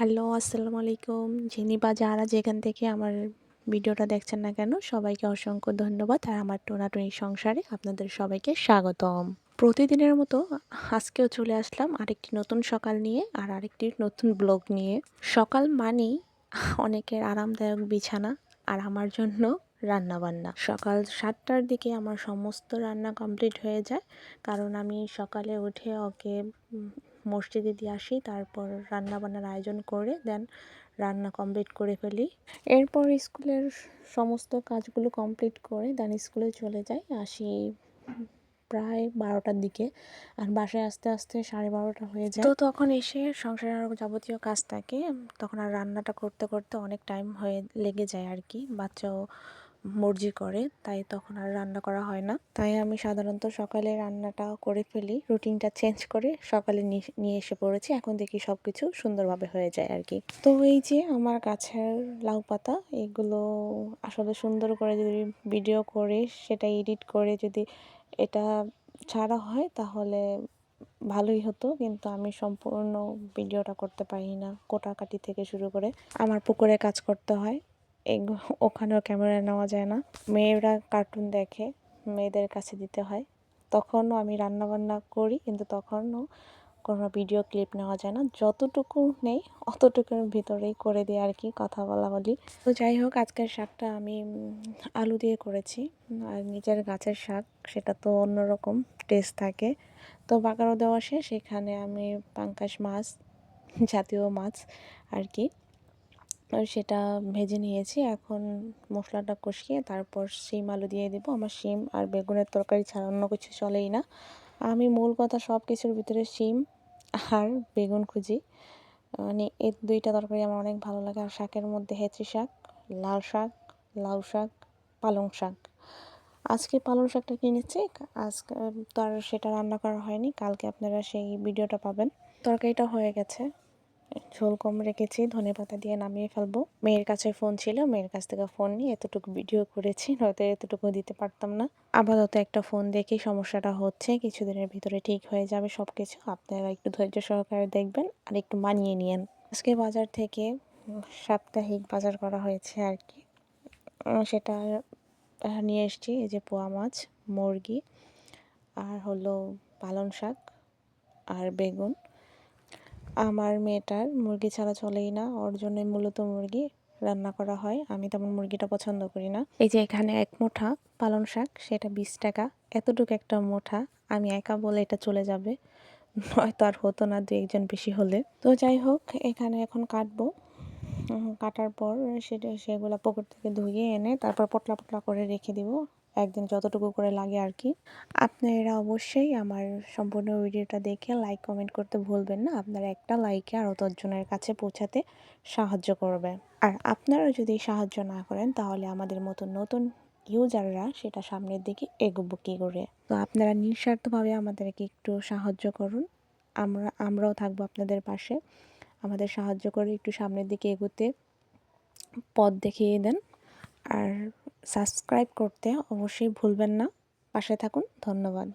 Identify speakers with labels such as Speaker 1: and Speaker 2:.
Speaker 1: Hello, আসসালামু আলাইকুম। যিনি বা যারা যেখান থেকে আমার ভিডিওটা দেখছেন না কেন, সবাইকে অসংখ্য ধন্যবাদ। আর আমার টোনাটুনি সংসারে আপনাদের সবাইকে স্বাগতম। প্রতিদিনের মতো আজকেও চলে আসলাম আরেকটি নতুন সকাল নিয়ে আর আরেকটি নতুন ব্লগ নিয়ে। সকাল মানেই অনেকের আরামদায়ক বিছানা আর আমার জন্য রান্না বান্না সকাল সাতটার দিকে আমার সমস্ত রান্না কমপ্লিট হয়ে যায়। কারণ আমি সকালে উঠে ওকে মসজিদে দিয়ে আসি, তারপর রান্না বান্নার আয়োজন করে দেন রান্না কমপ্লিট করে ফেলি। এরপর স্কুলের সমস্ত কাজগুলো কমপ্লিট করে দেন স্কুলে চলে যাই, আসি প্রায় বারোটার দিকে। আর বাসায় আস্তে আস্তে সাড়ে বারোটা হয়ে যায়। তো তখন এসে সংসারে সংসারের যাবতীয় কাজ থাকে তখন আর রান্নাটা করতে করতে অনেক টাইম হয়ে লেগে যায় আর কি। বাচ্চাও মর্জি করে, তাই তখন আর রান্না করা হয় না। তাই আমি সাধারণত সকালে রান্নাটা করে ফেলি, রুটিনটা চেঞ্জ করে সকালে নিয়ে এসে পড়েছি। এখন দেখি সব কিছু সুন্দরভাবে হয়ে যায় আর কি। তো এই যে আমার গাছের লাউ পাতা, এগুলো আসলে সুন্দর করে যদি ভিডিও করে, সেটা এডিট করে যদি এটা ছাড়া হয়, তাহলে ভালোই হতো। কিন্তু আমি সম্পূর্ণ ভিডিওটা করতে পারি না, কোটাকাটি থেকে শুরু করে। আমার পুকুরে কাজ করতে হয়। ওখানেও ক্যামেরা নেওয়া যায় না। মেয়েরা কার্টুন দেখে, মেয়েদের কাছে দিতে হয়। তখনও আমি রান্নাবান্না করি, কিন্তু তখনও কোনো ভিডিও ক্লিপ নেওয়া যায় না। যতটুকু নেই, অতটুকুর ভিতরেই করে দিই আর কি, কথা বলা বলি। তো যাই হোক, আজকের শাকটা আমি আলু দিয়ে করেছি। আর নিজের গাছের শাক, সেটা তো অন্যরকম টেস্ট থাকে। তো বাগারও দেওয়া শেষ সেখানে আমি পাঙ্কাশ মাছ, জাতীয় মাছ আর কি। সেটা ভেজে নিয়েছি। এখন মশলাটা কষিয়ে তারপর শিম, আলু দিয়ে দেবো। আমার শিম আর বেগুনের তরকারি ছাড়া অন্য কিছু চলেই না। আমি মূল কথা সব কিছুর ভিতরে শিম আর বেগুন খুঁজি। মানে এই দুইটা তরকারি আমার অনেক ভালো লাগে। আর শাকের মধ্যে হেঁচি শাক, লাল শাক, লাউ শাক, পালং শাক। আজকে পালং শাকটা কিনেছি আজকে তো আর সেটা রান্না করা হয়নি। কালকে আপনারা সেই ভিডিওটা পাবেন। তরকারিটা হয়ে গেছে। ঝোল কম রেখেছি, ধনে পাতা দিয়ে নামিয়ে ফেলব। মেয়ের কাছে ফোন ছিল, মেয়ের কাছ থেকে ফোন নিয়ে এতটুকু ভিডিও করেছি, নয়তো এতটুকু দিতে পারতাম না। আপাতত একটা ফোন দেখেই সমস্যাটা হচ্ছে কিছুদিনের ভিতরে ঠিক হয়ে যাবে সব কিছু আপনারা একটু ধৈর্য সহকারে দেখবেন আর একটু মানিয়ে নিয়েন। আজকে বাজার থেকে সাপ্তাহিক বাজার করা হয়েছে আর কি। সেটা নিয়ে এসছি, এই যে পোয়া মাছ, মুরগি, আর হলো পালন শাক আর বেগুন। আমার মেয়েটার মুরগি ছাড়া চলেই না। ওর জন্যই মূলত মুরগি রান্না করা হয়। আমি তেমন মুরগিটা পছন্দ করি না। এই যে এখানে এক মুঠা পালং শাক, সেটা বিশ টাকা। এতটুকু একটা মুঠা, আমি একা বলে এটা চলে যাবে। হয়তো আর হতো না দু একজন বেশি হলে। তো যাই হোক, এখানে এখন কাটবো। কাটার পর সেটা সেগুলো পুকুর থেকে ধুয়ে এনে তারপর পটলা পটলা করে রেখে দিব। একদিন যতটুকু করে লাগে আর কি আপনারা অবশ্যই আমার সম্পূর্ণ ভিডিওটা দেখে লাইক কমেন্ট করতে ভুলবেন না। আপনারা একটা লাইকে আরও দশজনের কাছে পৌঁছাতে সাহায্য করবে। আর আপনারা যদি সাহায্য না করেন, তাহলে আমাদের মতো নতুন ইউজাররা সেটা সামনের দিকে এগোবো কী করে? তো আপনারা নিঃস্বার্থভাবে আমাদেরকে একটু সাহায্য করুন। আমরা, আমরাও থাকব আপনাদের পাশে। আমাদের সাহায্য করে একটু সামনের দিকে এগোতে পথ দেখিয়ে দেন। আর সাবস্ক্রাইব করতে অবশ্যই ভুলবেন না। পাশে থাকুন। ধন্যবাদ।